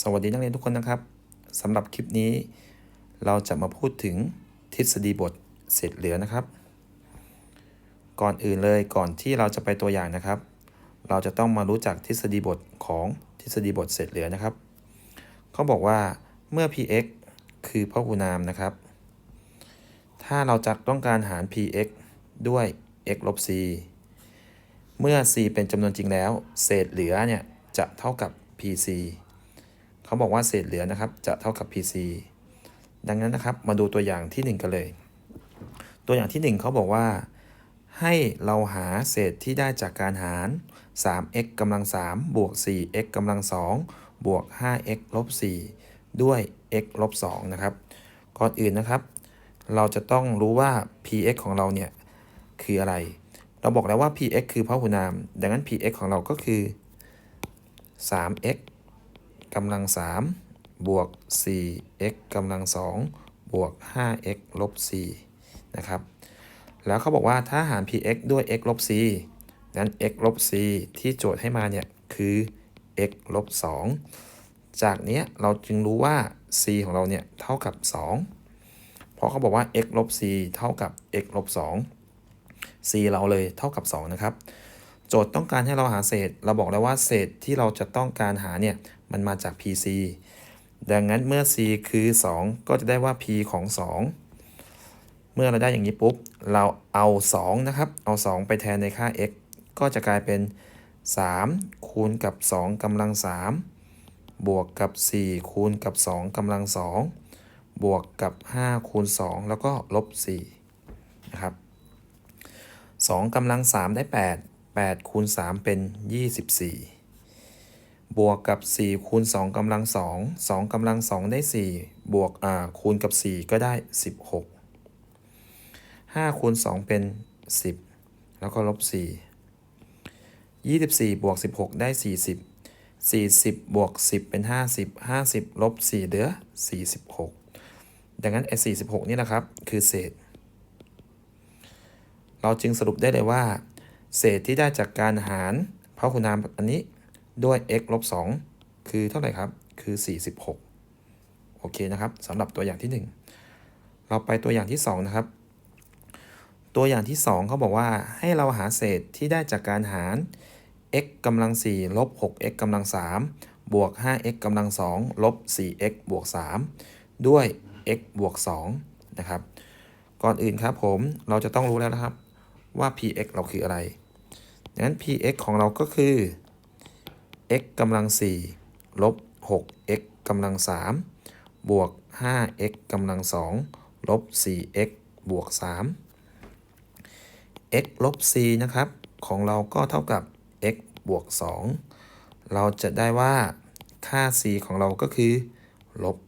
สวัสดีนักเรียนทุกคนนะครับสำหรับคลิปนี้ เราจะมาพูดถึงทฤษฎีบทเศษเหลือนะครับ ก่อนอื่นเลยก่อนที่เราจะไปตัวอย่างนะครับ เราจะต้องมารู้จักทฤษฎีบทของทฤษฎีบทเศษเหลือนะครับเขาบอกว่าเมื่อ px คือพหุนามนะครับ ถ้าเราจะต้องการหาร px ด้วย x ลบ c เมื่อ c เป็นจำนวนจริงแล้ว เศษเหลือเนี่ยจะเท่ากับ pc เขาบอกว่าเศษเหลือนะครับ จะเท่ากับ pc ดังนั้นนะครับมาดูตัวอย่างที่ 1 กันเลย ตัวอย่างที่ 1 เขาบอกว่า ให้เราหาเศษที่ได้จากการหาร 3x กำลัง3บวก 4x กำลัง2บวก 5x ลบ4ด้วย x ลบ2นะครับ ก่อนอื่นนะครับ เราจะต้องรู้ว่า px ของเราเนี่ย คืออะไร เราบอกแล้วว่า px คือพหุนาม ดังนั้น px ของเราก็คือ 3x กำลัง3บวก 4x กำลัง2บวก 5x ลบ4นะครับ แล้วเขาบอกว่าถ้าหาร px ด้วย x ลบ c นั้น x ลบ c ที่โจทย์ให้มาเนี่ยคือ x ลบ2จากเนี้ยเราจึงรู้ว่า c ของเราเนี่ยเท่ากับ 2 เพราะเขาบอกว่า x ลบ c เท่ากับ x ลบ2 c เราเลยเท่ากับ 2 นะครับ โจทย์ต้องการให้เราหาเศษ เราบอกแล้วว่าเศษที่เราจะต้องการหาเนี่ย มันมาจาก PC ดังนั้นเมื่อ C คือ 2 ก็จะได้ว่า P ของ 2 เมื่อเราได้อย่างนี้ปุ๊บ เราเอา 2 นะครับ เอา 2 ไปแทนในค่า x ก็จะกลายเป็น 3 คูณกับ 2กำลัง 3 บวกกับ 4 คูณกับ 2กำลัง 2 บวกกับ 5 คูณ 2 แล้วก็ลบ 4 นะครับ2กำลัง 3 ได้ 8 8คูณ3เป็น 24 บวกกับ 4 คูณ 2กำลัง 2 2กำลัง 2 ได้ 4 บวกอ่าคูณกับ 4 ก็ได้ 16 5 คูณ 2 เป็น 10 แล้วก็ลบ 4 24 บวก 16 ได้ 40 40 บวก 10 เป็น 50 50 ลบ 4 เหลือ 46 ดังนั้นไอ้46 นี่นะครับ คือเศษ เราจึงสรุปได้เลยว่า เศษที่ได้จากการหารพหุนามอันนี้ ด้วย x ลบ2คือเท่าไหร่ครับ คือ 46 โอเคนะครับสำหรับตัวอย่างที่ 1 เราไปตัวอย่างที่ 2 นะครับ ตัวอย่างที่ 2 เขาบอกว่าให้เราหาเศษที่ได้จากการหาร x กำลัง4ลบ 6x กำลัง3บวก 5x กำลัง2ลบ 4x บวก 3 ด้วย x บวก2นะครับ ก่อนอื่นครับผมเราจะต้องรู้แล้วนะครับว่า px เราคืออะไร งั้น px ของเราก็คือ x กำลัง4ลบ 6x กำลัง3บวก 5x กำลัง2ลบ 4x บวก 3 x ลบ c นะครับ ของเราก็เท่ากับ x บวก 2 เราจะได้ว่าค่า c ของเราก็คือลบ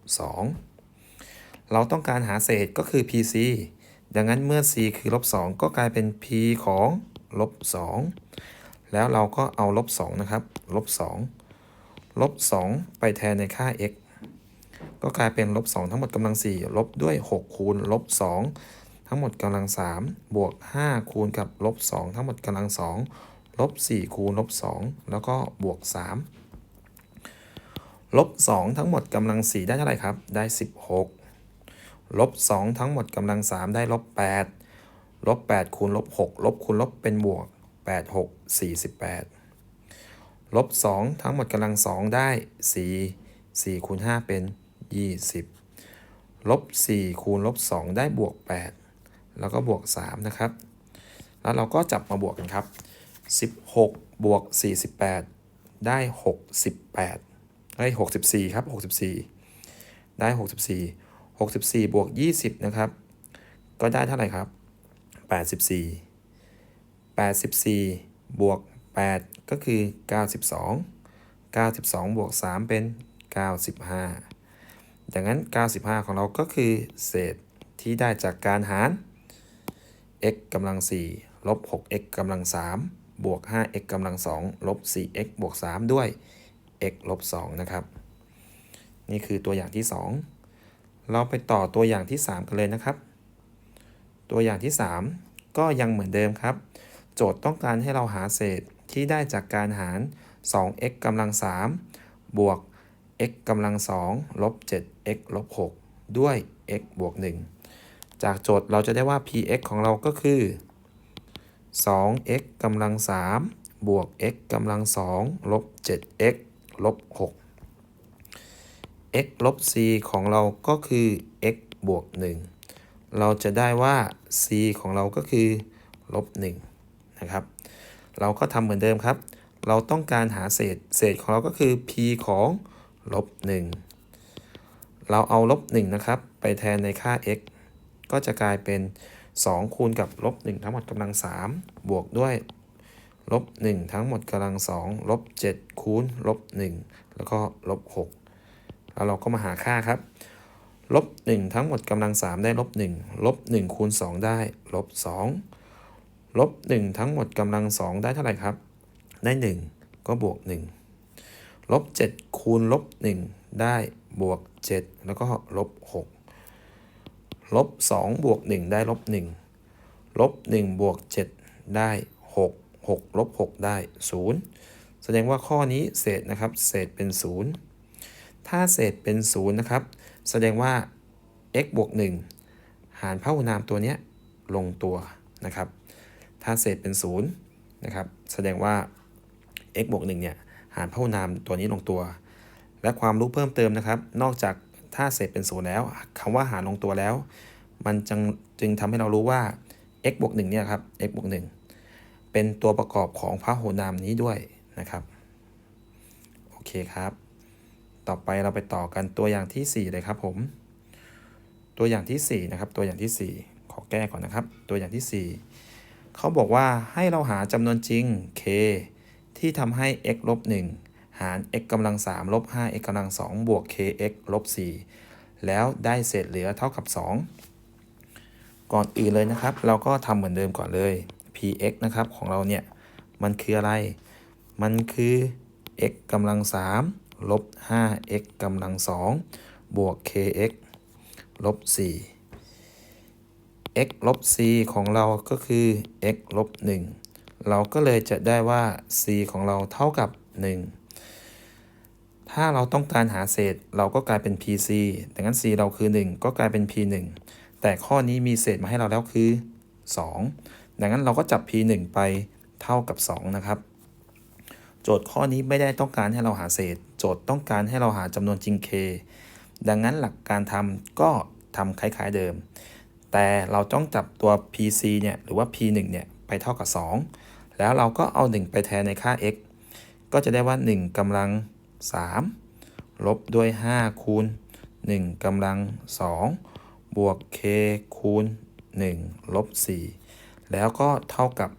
2 เราต้องการหาเศษก็คือ pc ดังนั้นเมื่อ c คือลบ 2 ก็กลายเป็น p ของลบ 2 แล้วเราก็เอาลบ2นะครับลบ2ลบ2ไปแทนในค่า x ก็กลายเป็นลบ2ทั้งหมดกำลัง4ลบด้วย 6 คูณลบ2ทั้งหมดกำลัง3บวก 5 คูณกับลบ2ทั้งหมดกำลัง2ลบ4คูณลบ2แล้วก็บวก 3 ลบ 2 ทั้งหมดกำลัง 4 ได้เท่าไหร่ครับ ได้ 16 ลบ 2 ทั้งหมดกำลัง 3 ได้ลบ8ลบ 8 คูณลบ 6 ลบคูณลบเป็นบวก 8 6 48 ลบ 2 ทั้งหมดกำลัง 2 ได้ 4 4คูณ5เป็น 20 ลบ 4 คูณลบ 2 ได้บวก 8 แล้วก็บวก 3 นะครับ แล้วเราก็จับมาบวกกันครับ 16 บวก 48 ได้ 68ได้64 ครับ 64 ได้ 64 64 บวก 20 นะครับ ก็ได้เท่าไหร่ครับ 84 84 บวก 8 ก็คือ 92 92 บวก 3 เป็น 95 ดังนั้น 95 ของเราก็คือเศษที่ได้จากการหาร x กำลัง 4 ลบ 6x กำลัง 3 บวก 5x กำลัง 2 ลบ 4x บวก 3 ด้วย x ลบ 2 นะครับ นี่คือตัวอย่างที่ 2 เราไปต่อตัวอย่างที่ 3 กันเลยนะครับ ตัวอย่างที่ 3 ก็ยังเหมือนเดิมครับ โจทย์ต้องการให้เราหาเศษที่ได้จากการหาร 2x กำลัง 3 บวก x กำลัง 2 ลบ 7x ลบ 6 ด้วย x บวก 1 จากโจทย์เราจะได้ว่า px ของเราก็คือ 2x กำลัง 3 บวก x กำลัง 2 ลบ 7x ลบ 6 x ลบ c ของเราก็คือ x บวก 1 เราจะได้ว่า c ของเราก็คือ ลบ 1 นะครับ เราก็ทำเหมือนเดิมครับ เราต้องการหาเศษ เศษของเราก็คือ p ของลบ1เราเอาลบ1นะครับ ไปแทนในค่า x ก็จะกลายเป็น 2 คูณกับลบ1ทั้งหมดกำลัง 3 บวกด้วยลบ1ทั้งหมดกำลัง2ลบ7คูณลบ1แล้วก็ลบ6แล้วเราก็มาหาค่าครับลบ1ทั้งหมดกำลัง3ได้ลบ1ลบ1คูณ2ได้ลบ2 ลบ 1 ทั้งหมดกำลัง 2 ได้เท่าไหร่ครับ ได้ 1 ก็บวก 1 ลบ 7 คูณลบ 1 ได้บวก 7 แล้วก็ลบ 6 ลบ 2 บวก 1 ได้ลบ 1 ลบ 1 บวก 7 ได้ 6 6 ลบ 6 ได้ 0 แสดงว่าข้อนี้เศษนะครับ เศษเป็น 0 ถ้าเศษเป็น 0 นะครับ แสดงว่า x บวก 1 หารพหุนามตัวนี้ลงตัวนะครับ ถ้าเศษเป็น0นะครับแสดงว่า x บวก1เนี่ยหารพหุนามตัวนี้ลงตัว และความรู้เพิ่มเติมนะครับ นอกจากถ้าเศษเป็นศูนย์แล้วคำว่าหารลงตัวแล้ว มันจึงจึงทำให้เรารู้ว่า x บวก1เนี่ยครับ x บวก1เป็นตัวประกอบของพหุนามนี้ด้วยนะครับโอเคครับ ต่อไปเราไปต่อกันตัวอย่างที่ 4 เลยครับผม ตัวอย่างที่ 4 นะครับ ตัวอย่างที่ 4 ขอแก้ก่อนนะครับ ตัวอย่างที่ 4 เขาบอกว่าให้เราหาจำนวนจริง k ที่ทำให้ x ลบ1หาร x กำลัง3ลบ 5x กำลัง2บวก kx ลบ4แล้วได้เศษเหลือเท่ากับ 2 ก่อนอื่นเลยนะครับ เราก็ทำเหมือนเดิมก่อนเลย px นะครับของเราเนี่ย มันคืออะไร มันคือ x กำลัง3ลบ 5x กำลัง2บวก kx ลบ4 x ลบ c ของเราก็คือ x ลบ 1 เราก็เลยจะได้ว่า c ของเราเท่ากับ 1 ถ้าเราต้องการหาเศษเราก็กลายเป็น pc ดังนั้น c เราคือ 1 ก็กลายเป็น p1 แต่ข้อนี้มีเศษมาให้เราแล้วคือ 2 ดังนั้นเราก็จับ p1 ไปเท่ากับ 2 นะครับ โจทย์ข้อนี้ไม่ได้ต้องการให้เราหาเศษ โจทย์ต้องการให้เราหาจำนวนจริง k ดังนั้นหลักการทำก็ทำคล้าย ๆเดิม แต่เราต้องจับตัว pc เนี่ยหรือว่า p1 เนี่ยไปเท่ากับ 2 แล้วเราก็เอา 1 ไปแทนในค่า x ก็จะได้ว่า 1กำลัง 3 ลบด้วย 5 คูณ 1กำลัง 2 บวก k คูณ 1 ลบ 4 แล้วก็เท่ากับ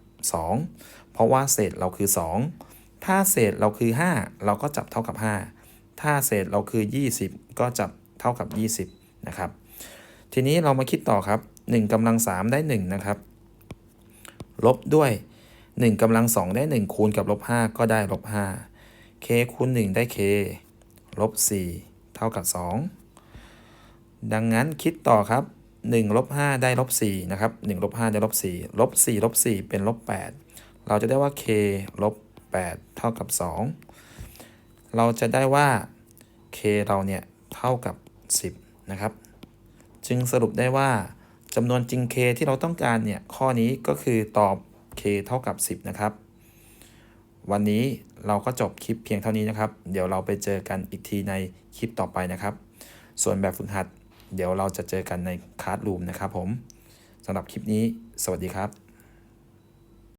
2 เพราะว่าเศษเราคือ 2 ถ้าเศษเราคือ 5 เราก็จับเท่ากับ 5 ถ้าเศษเราคือ 20 ก็จับเท่ากับ 20 นะครับ ทีนี้เรามาคิดต่อครับ1กำลัง 3 ได้ 1 นะครับ ลบด้วย 1กำลัง 2 ได้ 1 คูณกับลบ5ก็ได้ลบ5 k คูณ 1 ได้ k ลบ4เท่ากับ 2 ดังนั้นคิดต่อครับ1ลบ5ได้ลบ4นะครับ1ลบ5ได้ลบ4ลบ4ลบ4เป็นลบ8เราจะได้ว่า k ลบ8เท่ากับ 2 เราจะได้ว่า k เราเนี่ย เท่ากับ 10 นะครับ จึงสรุปได้ว่าจำนวนจริง k ที่เราต้องการเนี่ย ข้อนี้ก็คือตอบ k เท่ากับ 10 นะครับ วันนี้เราก็จบคลิปเพียงเท่านี้นะครับ เดี๋ยวเราไปเจอกันอีกทีในคลิปต่อไปนะครับ ส่วนแบบฝึกหัด เดี๋ยวเราจะเจอกันในคลาสรูมนะครับผมสำหรับคลิปนี้ สวัสดีครับ